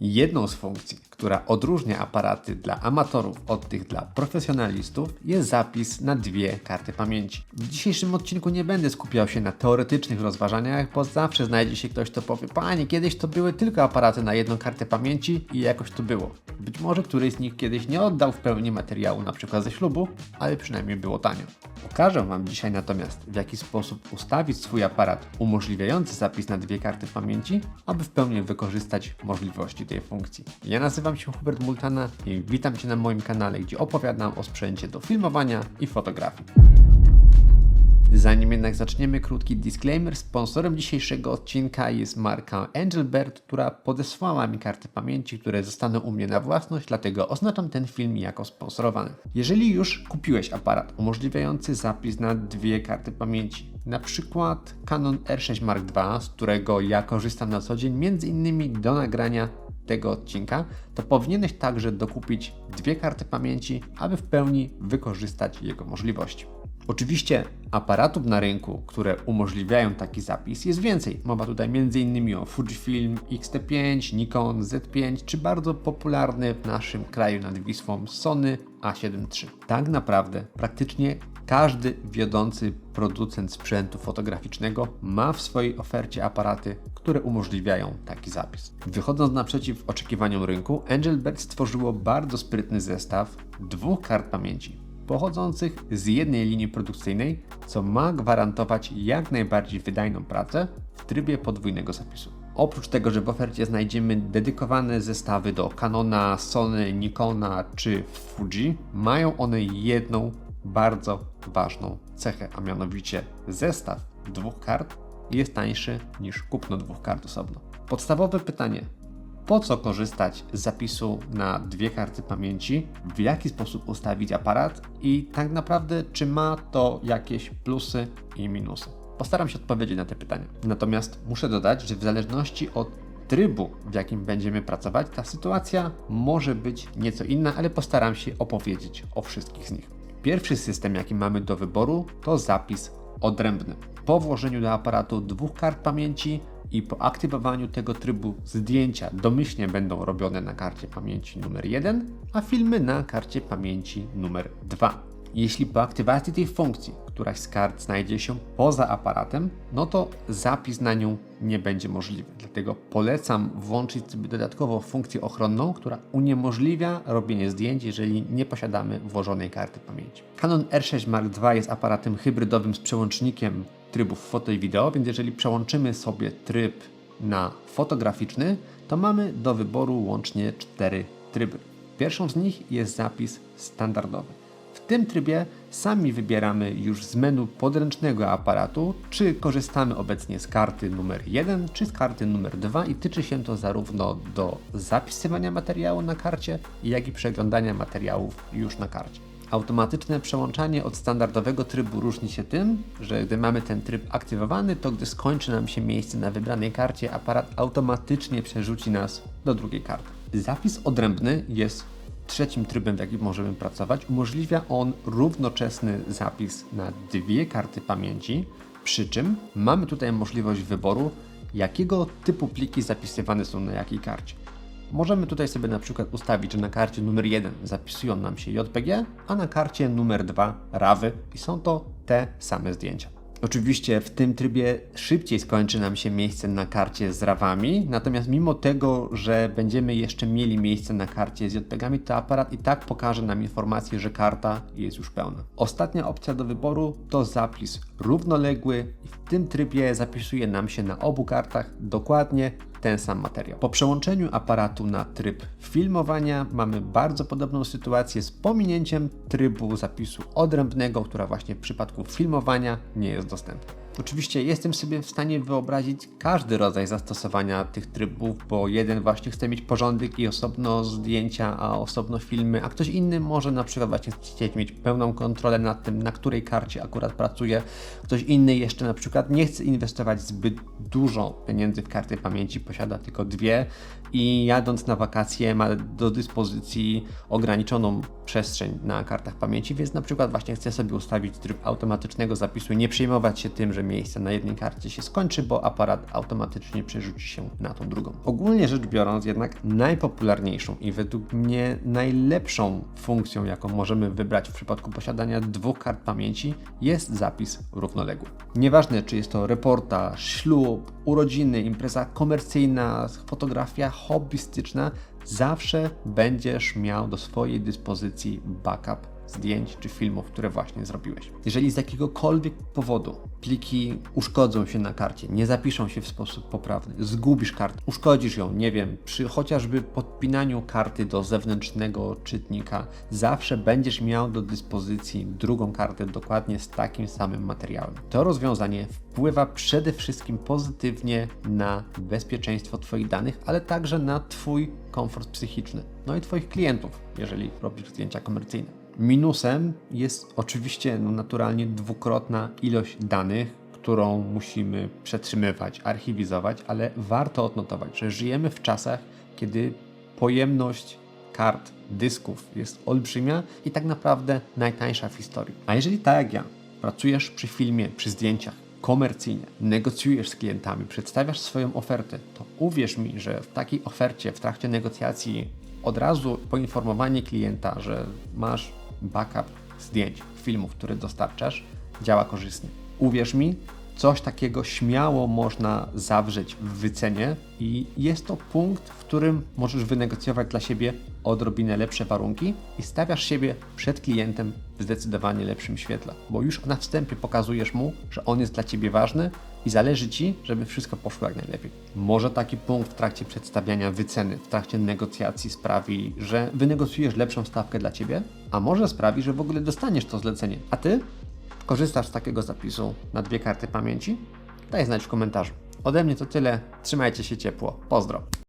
Jedną z funkcji, która odróżnia aparaty dla amatorów od tych dla profesjonalistów, jest zapis na dwie karty pamięci. W dzisiejszym odcinku nie będę skupiał się na teoretycznych rozważaniach, bo zawsze znajdzie się ktoś, kto powie: Panie, kiedyś to były tylko aparaty na jedną kartę pamięci i jakoś to było. Być może któryś z nich kiedyś nie oddał w pełni materiału, na przykład ze ślubu, ale przynajmniej było tanio. Pokażę Wam dzisiaj natomiast, w jaki sposób ustawić swój aparat umożliwiający zapis na dwie karty pamięci, aby w pełni wykorzystać możliwości tej funkcji. Ja nazywam się Hubert Multana i witam Cię na moim kanale, gdzie opowiadam o sprzęcie do filmowania i fotografii. Zanim jednak zaczniemy, krótki disclaimer. Sponsorem dzisiejszego odcinka jest marka Angelbert, która podesłała mi karty pamięci, które zostaną u mnie na własność, dlatego oznaczam ten film jako sponsorowany. Jeżeli już kupiłeś aparat umożliwiający zapis na dwie karty pamięci, na przykład Canon R6 Mark II, z którego ja korzystam na co dzień, między innymi do nagrania tego odcinka, to powinieneś także dokupić dwie karty pamięci, aby w pełni wykorzystać jego możliwości. Oczywiście aparatów na rynku, które umożliwiają taki zapis jest więcej. Mowa tutaj m.in. o Fujifilm X-T5, Nikon Z5 czy bardzo popularny w naszym kraju nad Wisłą Sony A7 III. Tak naprawdę praktycznie każdy wiodący producent sprzętu fotograficznego ma w swojej ofercie aparaty, które umożliwiają taki zapis. Wychodząc naprzeciw oczekiwaniom rynku, Angelbert stworzyło bardzo sprytny zestaw dwóch kart pamięci pochodzących z jednej linii produkcyjnej, co ma gwarantować jak najbardziej wydajną pracę w trybie podwójnego zapisu. Oprócz tego, że w ofercie znajdziemy dedykowane zestawy do Canona, Sony, Nikona czy Fuji, mają one jedną bardzo ważną cechę, a mianowicie zestaw dwóch kart jest tańszy niż kupno dwóch kart osobno. Podstawowe pytanie, po co korzystać z zapisu na dwie karty pamięci, w jaki sposób ustawić aparat i tak naprawdę, czy ma to jakieś plusy i minusy. Postaram się odpowiedzieć na te pytania. Natomiast muszę dodać, że w zależności od trybu, w jakim będziemy pracować, ta sytuacja może być nieco inna, ale postaram się opowiedzieć o wszystkich z nich. Pierwszy system, jaki mamy do wyboru, to zapis odrębny. Po włożeniu do aparatu dwóch kart pamięci i po aktywowaniu tego trybu zdjęcia domyślnie będą robione na karcie pamięci numer 1, a filmy na karcie pamięci numer 2. Jeśli po aktywacji tej funkcji któraś z kart znajdzie się poza aparatem, no to zapis na nią nie będzie możliwy. Dlatego polecam włączyć sobie dodatkowo funkcję ochronną, która uniemożliwia robienie zdjęć, jeżeli nie posiadamy włożonej karty pamięci. Canon R6 Mark II jest aparatem hybrydowym z przełącznikiem trybów foto i wideo, więc jeżeli przełączymy sobie tryb na fotograficzny, to mamy do wyboru łącznie cztery tryby. Pierwszą z nich jest zapis standardowy. W tym trybie sami wybieramy już z menu podręcznego aparatu, czy korzystamy obecnie z karty numer 1, czy z karty numer 2 i tyczy się to zarówno do zapisywania materiału na karcie, jak i przeglądania materiałów już na karcie. Automatyczne przełączanie od standardowego trybu różni się tym, że gdy mamy ten tryb aktywowany, to gdy skończy nam się miejsce na wybranej karcie, aparat automatycznie przerzuci nas do drugiej karty. Zapis odrębny jest trzecim trybem, w jakim możemy pracować. Umożliwia on równoczesny zapis na dwie karty pamięci, przy czym mamy tutaj możliwość wyboru, jakiego typu pliki zapisywane są na jakiej karcie. Możemy tutaj sobie na przykład ustawić, że na karcie numer 1 zapisują nam się JPG, a na karcie numer 2 RAWy i są to te same zdjęcia. Oczywiście w tym trybie szybciej skończy nam się miejsce na karcie z rawami, natomiast mimo tego, że będziemy jeszcze mieli miejsce na karcie z JPEGami, to aparat i tak pokaże nam informację, że karta jest już pełna. Ostatnia opcja do wyboru to zapis równoległy i w tym trybie zapisuje nam się na obu kartach dokładnie ten sam materiał. Po przełączeniu aparatu na tryb filmowania mamy bardzo podobną sytuację z pominięciem trybu zapisu odrębnego, która właśnie w przypadku filmowania nie jest dostępna. Oczywiście jestem sobie w stanie wyobrazić każdy rodzaj zastosowania tych trybów, bo jeden właśnie chce mieć porządek i osobno zdjęcia, a osobno filmy, a ktoś inny może na przykład właśnie chcieć mieć pełną kontrolę nad tym, na której karcie akurat pracuje. Ktoś inny jeszcze na przykład nie chce inwestować zbyt dużo pieniędzy w karty pamięci, posiada tylko dwie, i jadąc na wakacje ma do dyspozycji ograniczoną przestrzeń na kartach pamięci, więc na przykład właśnie chce sobie ustawić tryb automatycznego zapisu i nie przejmować się tym, że miejsce na jednej karcie się skończy, bo aparat automatycznie przerzuci się na tą drugą. Ogólnie rzecz biorąc, jednak najpopularniejszą i według mnie najlepszą funkcją, jaką możemy wybrać w przypadku posiadania dwóch kart pamięci, jest zapis równoległy. Nieważne, czy jest to reportaż, ślub, urodziny, impreza komercyjna, fotografia hobbystyczna, zawsze będziesz miał do swojej dyspozycji backup zdjęć czy filmów, które właśnie zrobiłeś. Jeżeli z jakiegokolwiek powodu pliki uszkodzą się na karcie, nie zapiszą się w sposób poprawny, zgubisz kartę, uszkodzisz ją, nie wiem, przy chociażby podpinaniu karty do zewnętrznego czytnika, zawsze będziesz miał do dyspozycji drugą kartę dokładnie z takim samym materiałem. To rozwiązanie wpływa przede wszystkim pozytywnie na bezpieczeństwo Twoich danych, ale także na Twój komfort psychiczny, no i Twoich klientów, jeżeli robisz zdjęcia komercyjne. Minusem jest oczywiście no, naturalnie dwukrotna ilość danych, którą musimy przetrzymywać, archiwizować, ale warto odnotować, że żyjemy w czasach, kiedy pojemność kart, dysków jest olbrzymia i tak naprawdę najtańsza w historii. A jeżeli tak jak ja, pracujesz przy filmie, przy zdjęciach, komercyjnie, negocjujesz z klientami, przedstawiasz swoją ofertę, to uwierz mi, że w takiej ofercie, w trakcie negocjacji, od razu poinformowanie klienta, że masz backup zdjęć, filmów, które dostarczasz, działa korzystnie. Uwierz mi, coś takiego śmiało można zawrzeć w wycenie i jest to punkt, w którym możesz wynegocjować dla siebie odrobinę lepsze warunki i stawiasz siebie przed klientem w zdecydowanie lepszym świetle, bo już na wstępie pokazujesz mu, że on jest dla ciebie ważny i zależy ci, żeby wszystko poszło jak najlepiej. Może taki punkt w trakcie przedstawiania wyceny, w trakcie negocjacji sprawi, że wynegocjujesz lepszą stawkę dla ciebie, a może sprawi, że w ogóle dostaniesz to zlecenie, a ty Korzystasz z takiego zapisu na dwie karty pamięci? Daj znać w komentarzu. Ode mnie to tyle. Trzymajcie się ciepło. Pozdro.